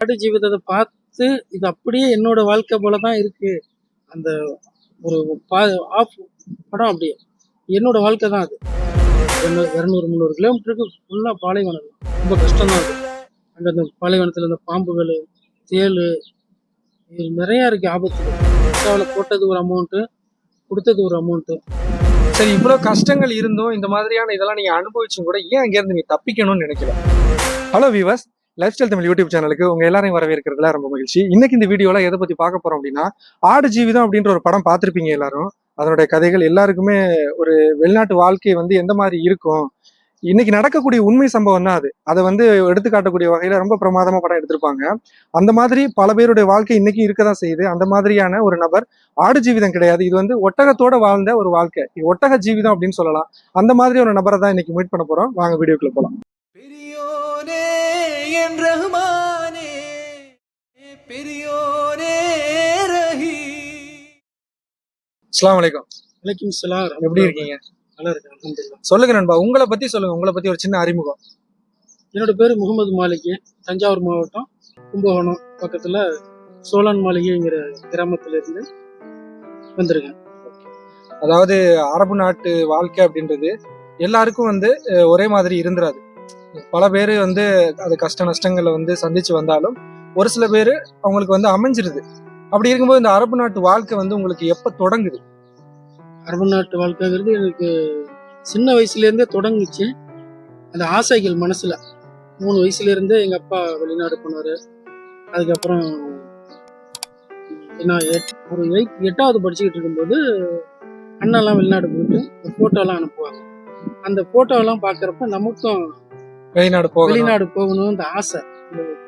ஆடு ஜீவிதத்தை பார்த்து இது அப்படியே என்னோட வாழ்க்கை போல தான் இருக்கு. அந்த ஒரு பா ஆஃப் படம் அப்படியே என்னோட வாழ்க்கை தான் அது. இரநூறு இரநூறு முந்நூறு கிலோமீட்டருக்கு ஃபுல்லாக பாலைவனம். ரொம்ப கஷ்டம் தான் அது. அங்கே அந்த பாலைவனத்தில் இந்த பாம்புகள் தேள் இது நிறையா இருக்குது ஆபத்து இன்ஸ்டாவில் போட்டது ஒரு அமௌண்ட்டு கொடுத்தது ஒரு அமௌண்ட்டு சரி இவ்வளோ கஷ்டங்கள் இருந்தும் இந்த மாதிரியான இதெல்லாம் நீங்க அனுபவிச்சும் கூட ஏன் அங்கேருந்து நீங்கள் தப்பிக்கணும்னு நினைக்கல? Hello Viva's lifestyle Tamil YouTube சேனலுக்கு உங்க எல்லாரையும் வரவேற்கிறதுல ரொம்ப மகிழ்ச்சி. இன்னைக்கு இந்த வீடியோல எதை பத்தி பார்க்க போறோம் அப்படின்னா ஆடு ஜீவிதம் அப்படின்ற ஒரு படம் பார்த்திருப்பீங்க எல்லாரும். அதனுடைய கதைகள் எல்லாருக்குமே ஒரு வெளிநாட்டு வாழ்க்கை வந்து எந்த மாதிரி இருக்கும்? இன்னைக்கு நடக்கக்கூடிய உண்மை சம்பவம் தான் அது? அதை வந்து எடுத்துக்காட்டக்கூடிய வகையில ரொம்ப பிரமாதமா படம் எடுத்திருப்பாங்க. அந்த மாதிரி பல பேருடைய வாழ்க்கை இன்னைக்கு இருக்கதான் செய்யுது. அந்த மாதிரியான ஒரு நபர் ஆடு ஜீவிதம் கிடையாது. இது வந்து ஒட்டகத்தோட வாழ்ந்த ஒரு வாழ்க்கை. இது ஒட்டக ஜீவிதம் அப்படின்னு சொல்லலாம். அந்த மாதிரி ஒரு நபரை தான் இன்னைக்கு மீட் பண்ண போறோம். வாங்க வீடியோக்குள்ள போலாம். என் ரஹ்மானே பெரியோனே ரஹீ அஸ்லாம் வலைக்கம் வலைக்கும் சலார் எப்படி இருக்கீங்க? நல்லா இருக்கேன். சொல்லுங்க நண்பா உங்களை பத்தி சொல்லுங்க. உங்களை பத்தி ஒரு சின்ன அறிமுகம். என்னோட பேர் முகமது மாலிகி. தஞ்சாவூர் மாவட்டம் கும்பகோணம் பக்கத்தில் சோழன் மாளிகைங்கிற கிராமத்துல இருந்து வந்திருக்கேன். அதாவது அரபு நாட்டு வாழ்க்கை அப்படின்றது எல்லாருக்கும் வந்து ஒரே மாதிரி இருந்துராது. பல பேர் வந்து அது கஷ்ட நஷ்டங்களை வந்து சந்திச்சு வந்தாலும் ஒரு சில பேர் அவங்களுக்கு வந்து அமைஞ்சிருது. அப்படி இருக்கும்போது இந்த அரபு நாட்டு வாழ்க்கை வந்து உங்களுக்கு எப்போ தொடங்குது? அரபு நாட்டு வாழ்க்கைங்கிறது எனக்கு சின்ன வயசுலேருந்தே தொடங்குச்சு. அந்த ஆசைகள் மனசில். மூணு வயசுலேருந்தே எங்கள் அப்பா வெளிநாடு போனார். அதுக்கப்புறம் நான் எட் ஒரு எயிட் எட்டாவது படிச்சுக்கிட்டு இருக்கும்போது அண்ணாலாம் வெளிநாடு போயிட்டு ஃபோட்டோலாம் அனுப்புவாங்க. அந்த ஃபோட்டோலாம் பார்க்குறப்ப நமக்கும் வெளிநாடு போக வெளிநாடு போகணும் அந்த ஆசை.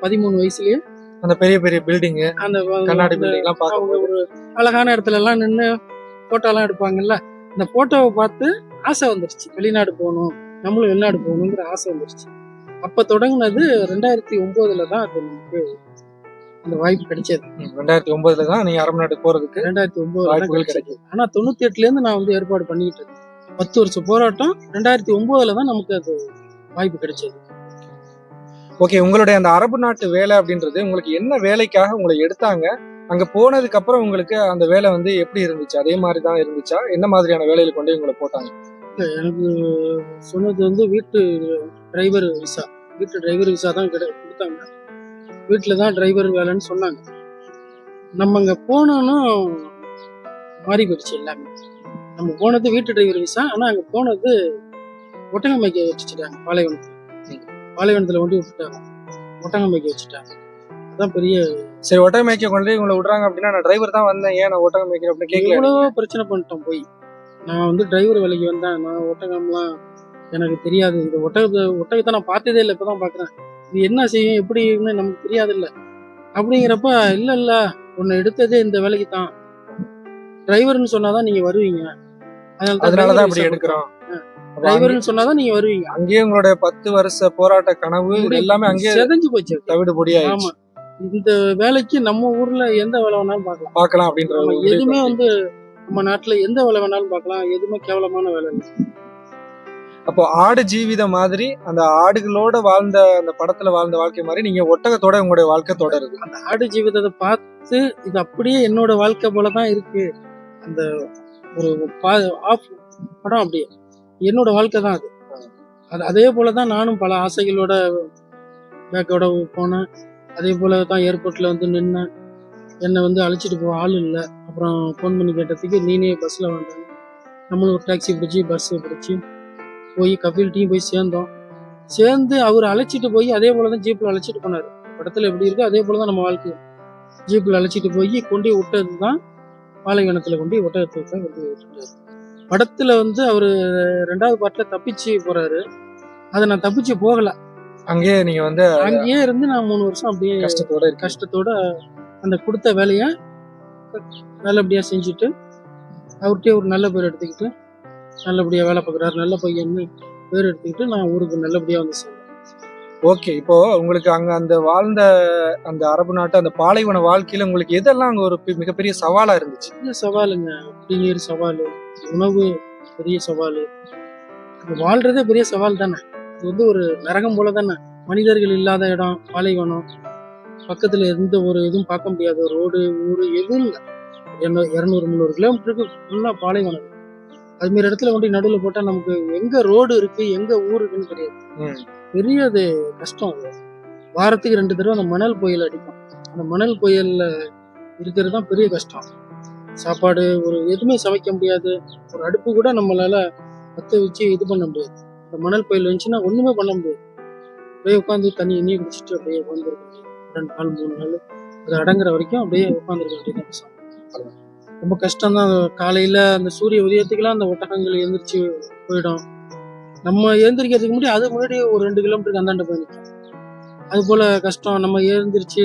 பதிமூணு வயசுலயே அந்த பெரிய பெரிய பில்டிங் அந்த கண்ணாடி அந்த- பில்டிங் எல்லாம் அவங்க ஒரு அழகான இடத்துல எல்லாம் நின்று போட்டோலாம் எடுப்பாங்கல்ல இந்த போட்டோவை பார்த்து ஆசை வந்துருச்சு. வெளிநாடு போகணும் நம்மளும் வெளிநாடு போகணுங்கிற ஆசை வந்துருச்சு. அப்ப தொடங்குனது ரெண்டாயிரத்தி ஒன்பதுல தான் அது நமக்கு அந்த வாய்ப்பு கிடைச்சது. ரெண்டாயிரத்தி ஒன்பதுல தான் நீங்க அரபு நாட்டு போறதுக்கு ரெண்டாயிரத்தி ஒன்பதுல தான் வாய்ப்புகள் கிடைச்சது. கிடைக்கும் ஆனா தொண்ணூத்தி எட்டுல இருந்து நான் வந்து ஏற்பாடு பண்ணிட்டு இருக்கேன் பத்து வருஷம் போராட்டம் ரெண்டாயிரத்தி ஒன்பதுல தான் நமக்கு அது வாய்ப்பு கிடைச்சது. ஓகே உங்களுடைய அந்த அரபு நாட்டு வேலை அப்படின்றது உங்களுக்கு என்ன வேலைக்காக உங்களை எடுத்தாங்க? அங்க போனதுக்கு அப்புறம் உங்களுக்கு அந்த வேலை வந்து எப்படி இருந்துச்சு? அதே மாதிரி தான் இருந்துச்சா? என்ன மாதிரியான வேலையில கொண்டு உங்களை போட்டாங்க? எனக்கு சொன்னது வந்து வீட்டு டிரைவர் விசா வீட்டு டிரைவர் விசா தான் கிடை கொடுத்தாங்க. வீட்டில் தான் டிரைவர் வேலைன்னு சொன்னாங்க. நம்ம அங்கே போனோன்னு மாறி போயிடுச்சு எல்லாமே. நம்ம போனது வீட்டு டிரைவர் விசா ஆனால் அங்கே போனது ஒட்டகம் மேய்க்க வச்சுட்டாங்க பாலைவனத்தில். பாலைவனத்தில் கொண்டு விட்டுட்டாங்க. ஒட்டகம் மேய்க்க வச்சுட்டாங்க. அதான் பெரிய சரி ஒட்டகம் மேய்க்க கொண்டு போய் உங்களை விடுறாங்க அப்படின்னா நான் டிரைவர் தான் வந்தேன். ஏன் நான் ஒட்டகம் மேய்க்கிறேன் அப்படின்னு கேட்கல. எவ்வளவோ பிரச்சனை பண்ணிட்டோம் போய். நான் வந்து டிரைவர் வேலைக்கு வந்தேன். நான் ஒட்டகம்லாம் எனக்கு தெரியாது. இது ஒட்டகத்தை ஒட்டகத்தை நான் பார்த்ததே இல்லை இப்போ தான் பார்க்குறேன். இது என்ன செய்யும் எப்படி இருக்குன்னு நமக்கு தெரியாது இல்லை. அப்படிங்கிறப்ப இல்லை இல்லை உன்னை எடுத்ததே இந்த வேலைக்கு தான் டிரைவர்னு சொன்னாதான் நீங்க வருவீங்க. அதனாலதான் அப்படி எடுக்கிறோம். டிரைவர்னு சொன்னாதான் நீங்க வருவீங்க. அங்கேயே உங்களுடைய பத்து வருஷ போராட்ட கனவு எல்லாமே அங்கேயே செதஞ்சு போச்சு. தவிடு ஆமா. இந்த வேலைக்கு நம்ம ஊர்ல எந்த வேலை வேணாலும் பார்க்கலாம். பார்க்கலாம் அப்படின்ற எதுவுமே வந்து- நம்ம நாட்டுல எந்த வேலை வேணாலும் பார்க்கலாம். எதுவுமே கேவலமான வேலை இல்லை. அப்போ ஆடு ஜீவிதம் மாதிரி அந்த ஆடுகளோட வாழ்ந்த அந்த படத்துல வாழ்ந்த வாழ்க்கை மாதிரி நீங்க ஒட்டகத்தோட உங்களுடைய வாழ்க்கை தொடருது. அந்த ஆடு ஜீவிதத்தை பார்த்து இது அப்படியே என்னோட வாழ்க்கை போல தான் இருக்கு. அந்த ஒரு படம் அப்படியே. என்னோட வாழ்க்கை தான் அது. அது அதே போல தான் நானும் பல ஆசைகளோட பேக்கோட போனேன். அதே போல தான் ஏர்போர்ட்ல வந்து நின்னேன். என்னை வந்து அழைச்சிட்டு போக ஆள் இல்லை. அப்புறம் ஃபோன் பண்ணி கேட்டதுக்கு நீனே பஸ்ஸில் வந்தாங்க நம்மளும் ஒரு டாக்ஸி பிடிச்சி பஸ்ஸை பிடிச்சி போய் கபில்ட்டையும் போய் சேர்ந்தோம். சேர்ந்து அவர் அழைச்சிட்டு போய் அதே போல தான் ஜீப்பில் அழைச்சிட்டு போனார். படத்தில் எப்படி இருக்கோ அதே போல தான் நம்ம வாழ்க்கை ஜீப்பில் அழைச்சிட்டு போய் கொண்டு விட்டது தான் பாலைவனத்தில் கொண்டு ஒட்டகத்தை தான் கொண்டு விட்டுட்டார். படத்தில் வந்து அவர் ரெண்டாவது பாட்டில் தப்பிச்சு போறாரு. அதை நான் தப்பிச்சு போகல. அங்கேயே நீங்க வந்து அங்கேயே இருந்து நான் மூணு வருஷம் அப்படியே கஷ்டத்தோட கஷ்டத்தோட அந்த கொடுத்த வேலையை நல்லபடியாக செஞ்சுட்டு அவர்கிட்டயே ஒரு நல்ல பேர் எடுத்துக்கிட்டு நல்லபடியாக வேலை பார்க்குறாரு நல்ல பையன்னு பேர் எடுத்துக்கிட்டு நான் ஊருக்கு நல்லபடியாக வந்து ஓகே இப்போ உங்களுக்கு அங்க அந்த வாழ்ந்த அந்த அரபு நாட்டு அந்த பாலைவன வாழ்க்கையில உங்களுக்கு எதெல்லாம் அங்க ஒரு மிகப்பெரிய சவாலா இருந்துச்சு? பெரிய சவாலுங்க? குடிநீர் சவால் உணவு பெரிய சவால். வாழ்றதே பெரிய சவால் தானே? இது வந்து ஒரு நரகம் போல தானே? மனிதர்கள் இல்லாத இடம் பாலைவனம். பக்கத்துல எந்த ஒரு இதுவும் பார்க்க முடியாது. ரோடு ஊரு எதுவும் இல்லை. இரநூறு முந்நூறு கிலோமீட்டருக்கு ஃபுல்லா பாலைவனம். அது மாதிரி இடத்துல கொண்டு நடுவில் போட்டா நமக்கு எங்க ரோடு இருக்கு எங்க ஊர் இருக்குன்னு தெரியாது. பெரிய அது கஷ்டம் அது. வாரத்துக்கு ரெண்டு தடவை அந்த மணல் புயல் அடிக்கும். அந்த மணல் புயல்ல இருக்கிறது தான் பெரிய கஷ்டம். சாப்பாடு ஒரு எதுவுமே சமைக்க முடியாது. ஒரு அடுப்பு கூட நம்மளால பற்ற வச்சு இது பண்ண முடியாது. இந்த மணல் புயல் வந்துச்சுன்னா ஒண்ணுமே பண்ண முடியாது. அப்படியே உட்காந்து தண்ணி எண்ணி குடிச்சிட்டு அப்படியே உட்காந்துருக்க ரெண்டு நாள் மூணு நாள் அது அடங்குற வரைக்கும் அப்படியே உட்காந்துருக்க வேண்டியது ரொம்ப கஷ்டம் தான் காலையில் அந்த சூரிய உதயத்துக்குலாம் அந்த ஒட்டகங்கள் எழுந்திரிச்சு போயிடும். நம்ம எழுந்திரிக்கிறதுக்கு முன்னாடி அது முன்னாடி ஒரு ரெண்டு கிலோமீட்டருக்கு அந்தாண்ட போய் நிற்கும் அது போல் கஷ்டம். நம்ம எழுந்திரிச்சு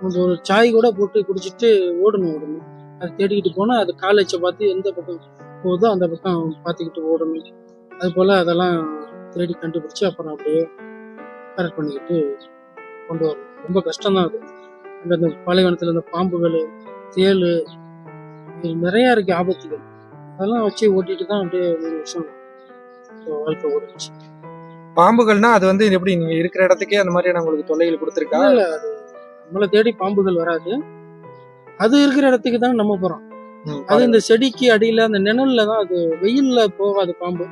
நம்ம ஒரு சாய் கூட போட்டு குடிச்சிட்டு ஓடணும் ஓடணும். அது தேடிக்கிட்டு போனால் அது காலேஜை பார்த்து எந்த பக்கம் போகுதோ அந்த பக்கம் பார்த்துக்கிட்டு ஓடணும். அது போல் அதெல்லாம் தேடி கண்டுபிடிச்சி அப்புறம் அப்படியே கரெக்ட் பண்ணிக்கிட்டு கொண்டு வரணும். ரொம்ப கஷ்டம் தான் அது அந்த பாலைவனத்தில் இந்த பாம்புகள் தேள் நிறைய இருக்கு ஆபத்துகள். அதெல்லாம் வச்சு ஓட்டிட்டு தான் அப்படியே மூணு வருஷம் வாழ்க்கை ஓடிச்சு. பாம்புகள்னா அது வந்து எப்படி நீங்க இருக்கிற இடத்துக்கே அந்த மாதிரியான உங்களுக்கு தொல்லைகள் கொடுத்துருக்கா? இல்ல நம்மளை தேடி பாம்புகள் வராது. அது இருக்கிற இடத்துக்கு தான் நம்ம போறோம். அது இந்த செடிக்கு அடியில அந்த நிழல்ல தான் அது வெயில்ல போகாது பாம்பு.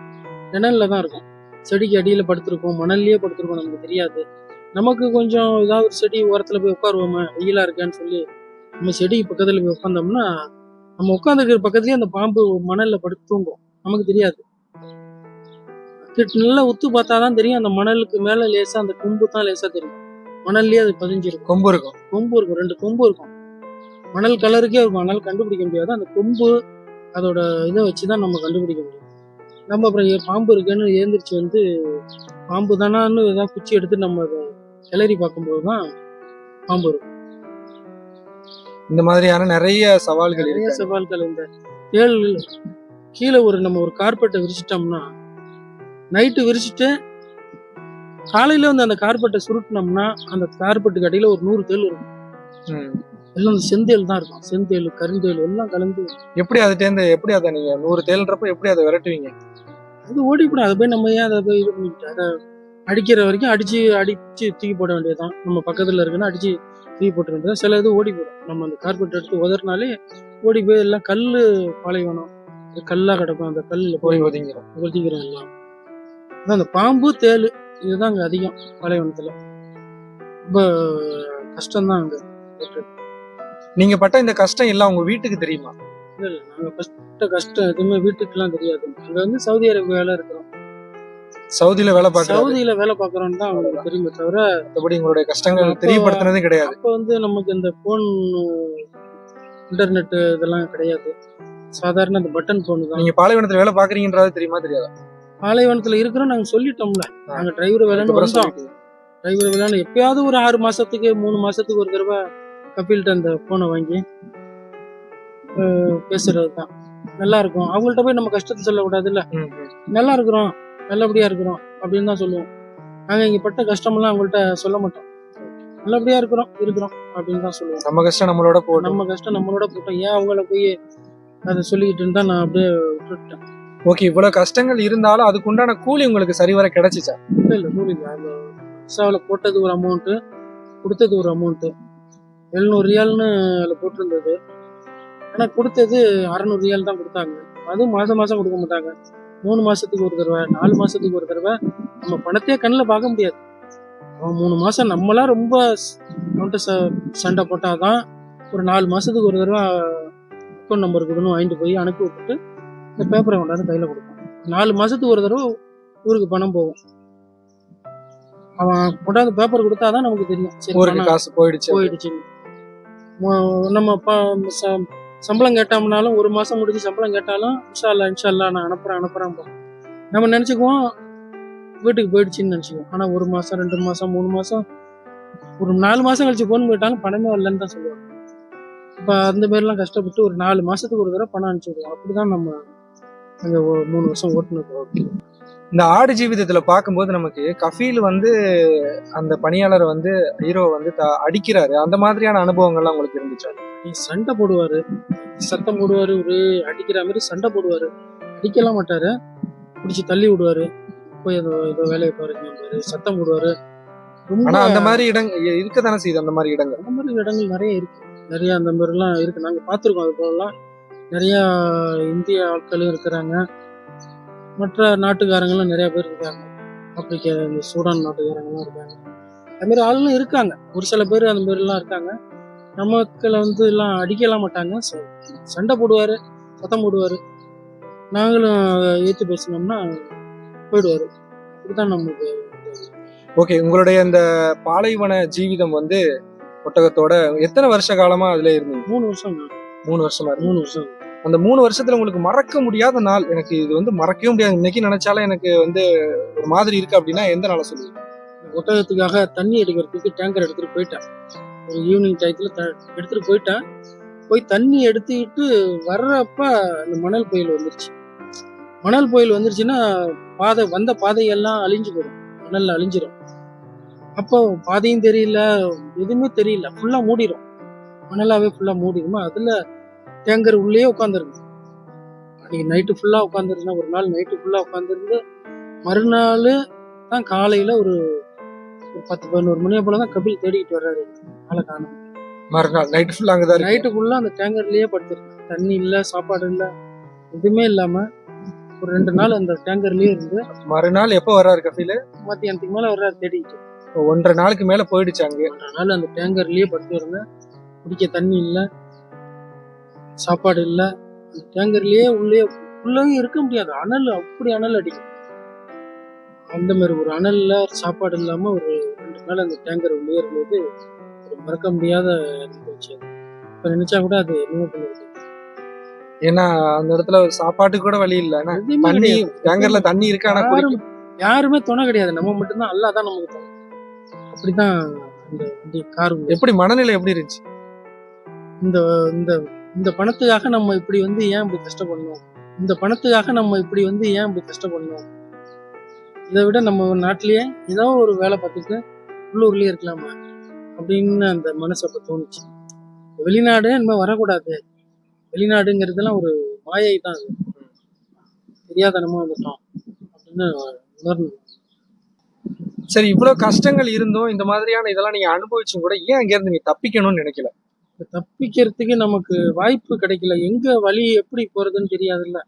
நிழல்ல தான் இருக்கும். செடிக்கு அடியில படுத்திருக்கும் மணல்லயே படுத்திருக்கும் நமக்கு தெரியாது. நமக்கு கொஞ்சம் ஏதாவது ஒரு செடி ஓரத்துல போய் உட்காருவோமே வெயிலா இருக்கேன்னு சொல்லி நம்ம செடி பக்கத்துல போய் உட்காந்தோம்னா நம்ம உட்காந்துருக்கிற பக்கத்துலயே அந்த பாம்பு மணல்ல படுத்து தூங்கும். நமக்கு தெரியாது. நல்லா உத்து பார்த்தாதான் தெரியும். அந்த மணலுக்கு மேல லேசா அந்த கொம்பு தான் லேசா தெரியும். மணல்லயே அது பதிஞ்சிருக்கும் கொம்பு இருக்கும். கொம்பு இருக்கும். ரெண்டு கொம்பு இருக்கும். மணல் கலருக்கே இருக்கும். அதனால கண்டுபிடிக்க முடியாது. அந்த கொம்பு அதோட இதை வச்சுதான் நம்ம கண்டுபிடிக்க முடியும். நம்ம அப்புறம் பாம்பு இருக்குன்னு ஏந்திரிச்சு வந்து பாம்பு தானான்னு ஏதாவது குச்சி எடுத்து நம்ம அதை கிளறி பார்க்கும்போது தான் பாம்பு இருக்கும். இந்த மாதிரியான நிறைய சவால்கள் நிறைய சவால்கள் இந்த தேள் கீழே ஒரு நம்ம ஒரு கார்பெட்டை விரிச்சிட்டோம்னா நைட்டு விரிச்சிட்டு காலையில வந்து அந்த கார்பெட்டை சுருட்டினோம்னா அந்த கார்பெட்டுக்கு அடியில ஒரு நூறு தேள் இருக்கும். எல்லாம் செந்தேல் தான் இருக்கும். செந்தேல் கருந்தேல் எல்லாம் கலந்து எப்படி அதுட்டேந்து எப்படி அதை நீங்க நூறு தேல்ன்றப்ப எப்படி அதை விரட்டுவீங்க? அது ஓடிப்படும் அதை போய் நம்ம ஏன் அதை போய் இது பண்ணிக்கிட்டு அதை அடிக்கிற வரைக்கும் அடிச்சு அடிச்சு தூக்கி போட வேண்டியதுதான். நம்ம பக்கத்துல இருக்குன்னா அடிச்சு தூக்கி போட்ட வேண்டியது சில இது ஓடி போயிடும் நம்ம அந்த கார்பெட் எடுத்து உதறினாலே ஓடி போய் எல்லாம் கல்லு பாலைவனம். அது கல்லா கிடக்கும் அந்த கல்லுல போய் ஒதுங்கிடும் ஒதுக்கிக்கிறோம் எல்லாம். அதான் அந்த பாம்பு தேள் இதுதான் அங்க அதிகம் பாலைவனத்துல. ரொம்ப கஷ்டம்தான் அங்க நீங்க பட்ட இந்த கஷ்டம் எல்லாம் உங்க வீட்டுக்கு தெரியுமா? இல்ல இல்ல. நாங்க கஷ்ட கஷ்டம் எதுவுமே வீட்டுக்கெல்லாம் தெரியாது. அங்க வந்து சவுதி அரேபியால இருக்கிறோம். சவுதியில வேலை பார்க்கறது சவுதியில வேலை பார்க்கறோம்னு தான் அவங்களுக்கு தெரியுமே தவிர மற்றபடி உங்களுடைய கஷ்டங்கள் தெரியப்படுத்தினதும் கிடையாது. அப்போ வந்து நமக்கு இந்த ஃபோன் இன்டர்நெட் இதெல்லாம் கிடையாது. சாதாரண அந்த பட்டன் ஃபோனு தான். நீங்க பாலைவனத்துல வேலை பாக்குறீங்கன்றது தெரியுமா தெரியாதா? பாலைவனத்துல இருக்கிறோம் நாங்க சொல்லிட்டோம்ல. நாங்க டிரைவர் வேலைன்னு வந்தோம். டிரைவர் வேலைன்னு எப்பயாவது ஒரு ஆறு மாசத்துக்கு மூணு மாசத்துக்கு ஒரு தடவை கபில்கிட்ட அந்த போனை வாங்கி பேசுறது தான் நல்லா இருக்கும். அவங்கள்ட்ட போய் நம்ம கஷ்டத்தை சொல்லக்கூடாதுல்ல. நல்லா இருக்கிறோம். நல்லபடியா இருக்கிறோம் அப்படின்னு தான் சொல்லுவோம். நாங்க இங்க பட்ட கஷ்டமெல்லாம் அவங்கள்ட்ட சொல்ல மாட்டோம். நல்லபடியா இருக்கிறோம் இருக்கிறோம் அப்படின்னு தான் சொல்லுவோம். நம்ம கஷ்டம் நம்மளோட போடும் நம்ம கஷ்டம் நம்மளோட போட்டோம் ஏன் அவங்கள போய் அதை சொல்லிக்கிட்டு இருந்தா நான் அப்படியே விட்டுட்டேன். ஓகே இவ்வளவு கஷ்டங்கள் இருந்தாலும் அதுக்கு உண்டான கூலி உங்களுக்கு சரிவர கிடைச்சிச்சா? இல்ல இல்ல இல்லை. அந்த விசாவில் போட்டது ஒரு அமௌண்ட்டு கொடுத்தது ஒரு அமௌண்ட்டு எழுநூறு ரியால்னு அதில் போட்டிருந்தது. ஆனால் கொடுத்தது அறநூறு ரியால் தான் கொடுத்தாங்க. அதுவும் மாதம் மாதம் கொடுக்க மாட்டாங்க. மூணு மாசத்துக்கு ஒரு தடவை நாலு மாசத்துக்கு ஒரு தடவை நம்ம பணத்தையே கண்ணில் பார்க்க முடியாது. அவன் மூணு மாசம் நம்மளா ரொம்ப அவன்கிட்ட ச சண்டை போட்டாதான் ஒரு நாலு மாசத்துக்கு ஒரு தடவை அக்கௌண்ட் நம்பர் கொடுன்னு வாங்கிட்டு போய் அனுப்பி விட்டுட்டு இந்த பேப்பரை கொண்டாந்து கையில் கொடுப்பான். நாலு மாசத்துக்கு ஒரு தடவை ஊருக்கு பணம் போகும். அவன் கொண்டாந்து பேப்பர் கொடுத்தாதான் நமக்கு தெரியும். சரி காசு போயிடுச்சு. போயிடுச்சுன்னு. நம்ம சம்பளம் கேட்டோம்னாலும் ஒரு மாசம் முடிஞ்சு சம்பளம் கேட்டாலும் இன்ஷா அல்லா இன்ஷா அல்லா நான் அனுப்புறேன் அனுப்புகிறேன் நம்ம நினைச்சுக்குவோம் வீட்டுக்கு போயிடுச்சுன்னு நினச்சிக்குவோம். ஆனா ஒரு மாசம் ரெண்டு மாசம் மூணு மாசம் ஒரு நாலு மாசம் கழிச்சு ஃபோன் போயிட்டாலும் பணமே வரலன்னு தான் சொல்லுவாங்க. இப்ப அந்த மாதிரிலாம் கஷ்டப்பட்டு ஒரு நாலு மாசத்துக்கு ஒரு தடவை பணம் அனுப்பிச்சி விடுவோம். அப்படிதான் நம்ம அங்க மூணு வருஷம் ஓட்டுனது. இந்த ஆடு ஜீவிதத்துல பார்க்கும்போது நமக்கு கஃபீல் வந்து அந்த பணியாளரை வந்து ஹீரோ வந்து அடிக்கிறாரு. அந்த மாதிரியான அனுபவங்கள்லாம் உங்களுக்கு இருந்துச்சா? சண்டை போடுவாரு. சத்தம் போடுவாரு ஒரு அடிக்கிற மாதிரி சண்டை போடுவாரு. அடிக்கலாம் மாட்டாரு. பிடிச்சி தள்ளி விடுவாரு. போய் அந்த ஏதோ வேலையை பாருங்க பாரு சத்தம் போடுவாரு. ரொம்ப ஆனா அந்த மாதிரி இடங்க இருக்க தானே செய்யுது அந்த மாதிரி இடங்கள்? அந்த மாதிரி இடங்கள் நிறைய இருக்கு. நிறைய அந்த மாதிரிலாம் இருக்கு. நாங்க பார்த்துருக்கோம் அது போலலாம். நிறைய இந்திய ஆட்களும் இருக்கிறாங்க. மற்ற நாட்டுக்காரங்களும் நிறைய பேர் இருக்காங்க. ஆப்பிரிக்கா இந்த சூடான் நாட்டுக்காரங்களும் இருக்காங்க. அது மாதிரி ஆளுங்களும் இருக்காங்க. ஒரு சில பேர் அந்த மாதிரிலாம் இருக்காங்க. நம்ம மக்களை வந்து எல்லாம் அடிக்கலாம் மாட்டாங்க. சண்டை போடுவாரு சத்தம் போடுவாரு. நாங்களும் ஏற்று பேசினோம்னா போயிடுவாரு. அப்படிதான் நமக்கு ஓகே உங்களுடைய இந்த பாலைவன ஜீவிதம் வந்து ஒட்டகத்தோட எத்தனை வருஷ காலமா அதுல இருந்தீங்க? மூணு வருஷம் மூணு வருஷமா மூணு வருஷம். அந்த மூணு வருஷத்துல உங்களுக்கு மறக்க முடியாத நாள் எனக்கு இது வந்து மறக்கவே முடியாது. இன்னைக்கு நினைச்சாலும் எனக்கு வந்து ஒரு மாதிரி இருக்கு அப்படின்னா எந்த நாளை சொல்லுவீங்க? ஒட்டகத்துக்காக தண்ணி எடுக்கிறதுக்கு டேங்கர் எடுத்துட்டு போயிட்டேன். ஒரு ஈவினிங் டயத்துல த எடுத்துட்டு போயிட்டேன். போய் தண்ணி எடுத்துக்கிட்டு வர்றப்ப அந்த மணல் புயல் வந்துருச்சு. மணல் புயல் வந்துருச்சுன்னா பாதை வந்த பாதையெல்லாம் அழிஞ்சு போயிடும். மணல்ல அழிஞ்சிடும் அப்போ பாதையும் தெரியல எதுவுமே தெரியல. ஃபுல்லா மூடிடும் மணலாவே ஃபுல்லா மூடிடுமா அதுல டேங்கர் உள்ளேயே உட்காந்துருந்து அன்னைக்கு நைட்டு ஃபுல்லா உட்காந்துருந்தேன் ஒரு நாள் நைட்டு ஃபுல்லா உட்காந்துருந்து மறுநாள் தான் காலையில ஒரு ஒரு பத்து பதினோரு மணி போல தான் கபில் தேடிக்கிட்டு வர்றாரு. ஆளை காணும் மறுநாள் நைட் ஃபுல்லா அங்கதான் இருக்கு. நைட்டு ஃபுல்லா அந்த டேங்கர்லயே படுத்திருக்கேன் தண்ணி இல்ல சாப்பாடு இல்ல எதுவுமே இல்லாம ஒரு ரெண்டு நாள் அந்த டேங்கர்லயே இருந்து மறுநாள் எப்போ வர்றாரு கஃபீல மத்தியானத்துக்கு மேல வர்றாரு தேடிக்கிட்டு. ஒன்றரை நாளுக்கு மேல போயிடுச்சு அங்க. ஒன்றரை நாள் அந்த டேங்கர்லயே படுத்து இருந்தேன் குடிக்க தண்ணி இல்ல சாப்பாடு இல்ல. அந்த டேங்கர்லயே உள்ளே உள்ளவே இருக்க முடியாது. அனல் அப்படி அனல் அடிக்கும். அந்த மாதிரி ஒரு அனல்ல சாப்பாடு இல்லாம ஒரு ரெண்டு நாள் அந்த டேங்கர் உள்ளே இருந்தது. ஒரு மறக்க முடியாத நிகழ்ச்சி. இப்ப நினைச்சா கூட அது என்ன பண்ணுறது ஏன்னா அந்த இடத்துல சாப்பாட்டுக்கு கூட வழி இல்ல. தண்ணி. டேங்கர்ல தண்ணி இருக்கு ஆனா யாரும் துணை கிடையாது. நம்ம மட்டும்தான் அல்லா தான் நமக்கு துணை. அப்படிதான் அந்த கார் எப்படி மனநிலை எப்படி இருந்துச்சு? இந்த இந்த இந்த பணத்துக்காக நம்ம இப்படி வந்து ஏன் இப்படி கஷ்டப்படணும்? இந்த பணத்துக்காக நம்ம இப்படி வந்து ஏன் இப்படி கஷ்டப்படணும்? இதை விட நம்ம நாட்டிலேயே ஏதோ ஒரு வேலை பார்த்துட்டு உள்ளூர்லயே இருக்கலாமா? அப்படின்னு அந்த மனசு அப்போ தோணுச்சு. வெளிநாடு நம்ம வரக்கூடாது. வெளிநாடுங்கிறதுலாம் ஒரு மாயை தான் அது. தெரியாதனமா வந்துட்டோம் அப்படின்னு உணரணும் சரி இவ்வளவு கஷ்டங்கள் இருந்தும் இந்த மாதிரியான இதெல்லாம் நீங்க அனுபவிச்சும் கூட ஏன் அங்க இருந்து நீங்க தப்பிக்கணும்னு நினைக்கல? தப்பிக்கிறதுக்கு நமக்கு வாய்ப்பு கிடைக்கல. எங்க வழி எப்படி போறதுன்னு தெரியாதுல்ல.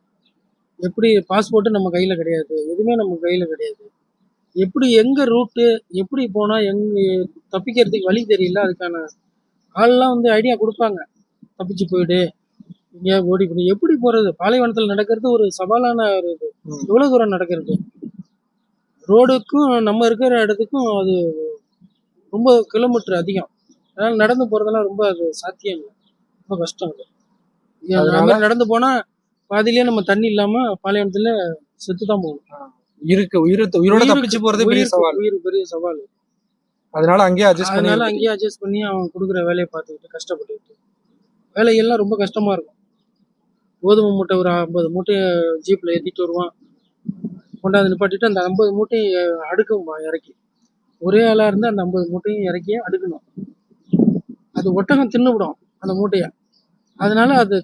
எப்படி பாஸ்போர்ட் நம்ம கையில கிடையாது. எதுவுமே நம்ம கையில கிடையாது. எப்படி எங்க ரூட்டு எப்படி போனா எங்க தப்பிக்கிறதுக்கு வழி தெரியல. அதுக்கான ஆள்லாம் வந்து ஐடியா கொடுப்பாங்க. தப்பிச்சு போயிடு. இங்க ஓடி போய் எப்படி போறது? பாலைவனத்துல நடக்கிறது ஒரு சவாலான ஒரு இது. ம். எவ்வளவு தூரம் நடக்கிறது? ரோடுக்கும் நம்ம இருக்கிற இடத்துக்கும் அது ரொம்ப கிலோமீட்டர் அதிகம். அதனால நடந்து போறதெல்லாம் ரொம்ப அது சாத்தியம் இல்லை. ரொம்ப கஷ்டம் அது. நடந்து போனா பாதியிலேயே நம்ம தண்ணி இல்லாம பாலைவனத்துல செத்து தான் போகணும். இருக்கு. உயிர் உயிரோட தப்பிச்சு போறதே பெரிய சவால். உயிர் பெரிய சவால். அதனால அங்கேயே அட்ஜஸ்ட் பண்ணி அதனால அங்கேயே அட்ஜஸ்ட் பண்ணி அவன் கொடுக்குற வேலையை பார்த்துக்கிட்டு கஷ்டப்பட்டுக்கிட்டு. வேலையெல்லாம் ரொம்ப கஷ்டமா இருக்கும். கோதுமை மூட்டை ஒரு ஐம்பது மூட்டையை ஜீப்ல ஏத்திட்டு வருவான். கொண்டாந்து நிப்பாட்டிட்டு அந்த ஐம்பது மூட்டையை அடுக்குமா இறக்கி. ஒரே ஆளா இருந்து அந்த ஐம்பது மூட்டையும் இறக்கி அடுக்கணும். அது ஒட்டகம் தின்னுவிடும் அந்த மூட்டையை. அதனால அது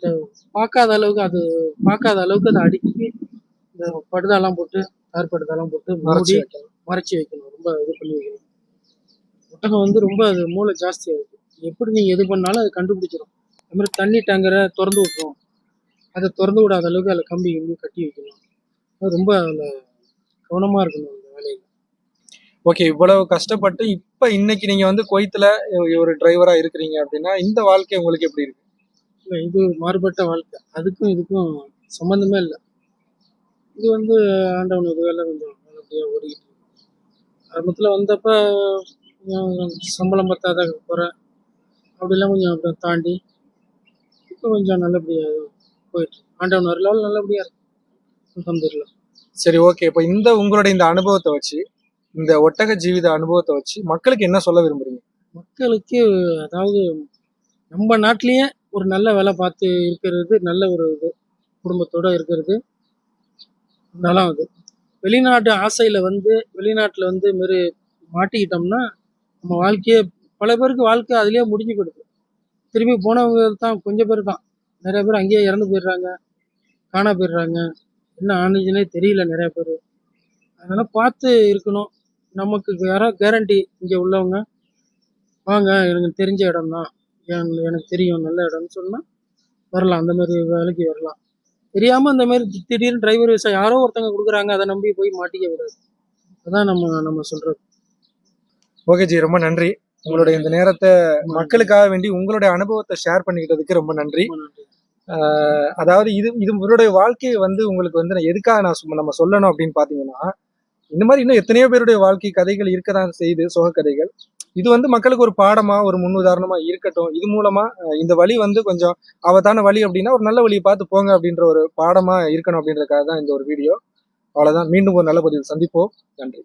பார்க்காத அளவுக்கு அது பார்க்காத அளவுக்கு அதை அடுக்கி இந்த படுதாலாம் போட்டு தார் படுதாலாம் போட்டு மறைச்சு. மறைச்சி வைக்கணும். ரொம்ப இது பண்ணி வைக்கணும். ஒட்டகம் வந்து ரொம்ப அது மூளை ஜாஸ்தியாக இருக்கு எப்படி நீங்க எது பண்ணாலும் அது கண்டுபிடிச்சிடும் அது மாதிரி தண்ணி டேங்கரை திறந்து விட்டுரும். அதை திறந்து விடாத அளவுக்கு அதில் கம்பி கம்பி கட்டி வைக்கணும். அது ரொம்ப அதில் கவனமா இருக்கணும் அந்த வேலையில ஓகே இவ்வளவு கஷ்டப்பட்டு இப்ப இன்னைக்கு நீங்க வந்து குவைத்துல ஒரு டிரைவரா இருக்கிறீங்க அப்படின்னா இந்த வாழ்க்கை உங்களுக்கு எப்படி இருக்கு? இல்லை இது மாறுபட்ட வாழ்க்கை. அதுக்கும் இதுக்கும் சம்மந்தமே இல்லை. இது வந்து ஆண்டவன் இது வேலை கொஞ்சம் நல்லபடியாக ஓடிக்கிட்டு ஆரம்பத்தில் வந்தப்ப சம்பளம் பத்தாத குறை அப்படிலாம் கொஞ்சம் தாண்டி இப்போ கொஞ்சம் நல்லபடியாக போயிட்டு. ஆண்டவன் வரலால் நல்லபடியாக இருக்கு அல்ஹம்துலில்லாஹ் சரி ஓகே. இப்போ இந்த உங்களுடைய இந்த அனுபவத்தை வச்சு இந்த ஒட்டக ஜீவித அனுபவத்தை வச்சு மக்களுக்கு என்ன சொல்ல விரும்புறீங்க? மக்களுக்கு அதாவது நம்ம நாட்டிலேயே ஒரு நல்ல வேலை பார்த்து இருக்கிறது நல்ல ஒரு இது குடும்பத்தோட இருக்கிறது. நல்லா அது. வெளிநாட்டு ஆசையில் வந்து வெளிநாட்டில் வந்து இது மாட்டிக்கிட்டோம்னா நம்ம வாழ்க்கையே பல பேருக்கு வாழ்க்கை அதுலேயே முடிஞ்சு போயிடுது. திரும்பி போனவங்க தான் கொஞ்சம் பேர் தான். நிறைய பேர் அங்கேயே இறந்து போயிடுறாங்க காணா போயிடுறாங்க. என்ன ஆனிச்சுனே தெரியல நிறைய பேர். அதனால் பார்த்து இருக்கணும். நமக்கு யாரோ கேரண்டி இங்கே உள்ளவங்க வாங்க எனக்கு தெரிஞ்ச இடம் தான் எனக்கு தெரியும் நல்ல இடம்னு சொன்னால் வரலாம். அந்த மாதிரி வேலைக்கு வரலாம். தெரியாமல் அந்த மாதிரி திடீர்னு டிரைவர் விசா யாரோ ஒருத்தவங்க கொடுக்குறாங்க அதை நம்பி போய் மாட்டிக்க விடாது அதான் நம்ம நம்ம சொல்கிறது ஓகே ஜி ரொம்ப நன்றி. உங்களுடைய இந்த நேரத்தை மக்களுக்காக வேண்டி உங்களுடைய அனுபவத்தை ஷேர் பண்ணிக்கிட்டதுக்கு ரொம்ப நன்றி. அதாவது இது இது இவருடைய வாழ்க்கையை வந்து உங்களுக்கு வந்து எதுக்காக நான் நம்ம சொல்லணும் அப்படின்னு பாத்தீங்கன்னா இந்த மாதிரி இன்னும் எத்தனையோ பேருடைய வாழ்க்கை கதைகள் இருக்கதான் செய்யுது சோக கதைகள் இது வந்து மக்களுக்கு ஒரு பாடமா ஒரு முன்னுதாரணமா இருக்கட்டும். இது மூலமா இந்த வழி வந்து கொஞ்சம் அவத்தான வழி அப்படின்னா ஒரு நல்ல வழியை பார்த்து போங்க அப்படின்ற ஒரு பாடமா இருக்கணும் அப்படின்றதுக்காக தான் இந்த ஒரு வீடியோ. அவ்வளவுதான். மீண்டும் ஒரு நல்ல பதிவில் சந்திப்போம். நன்றி.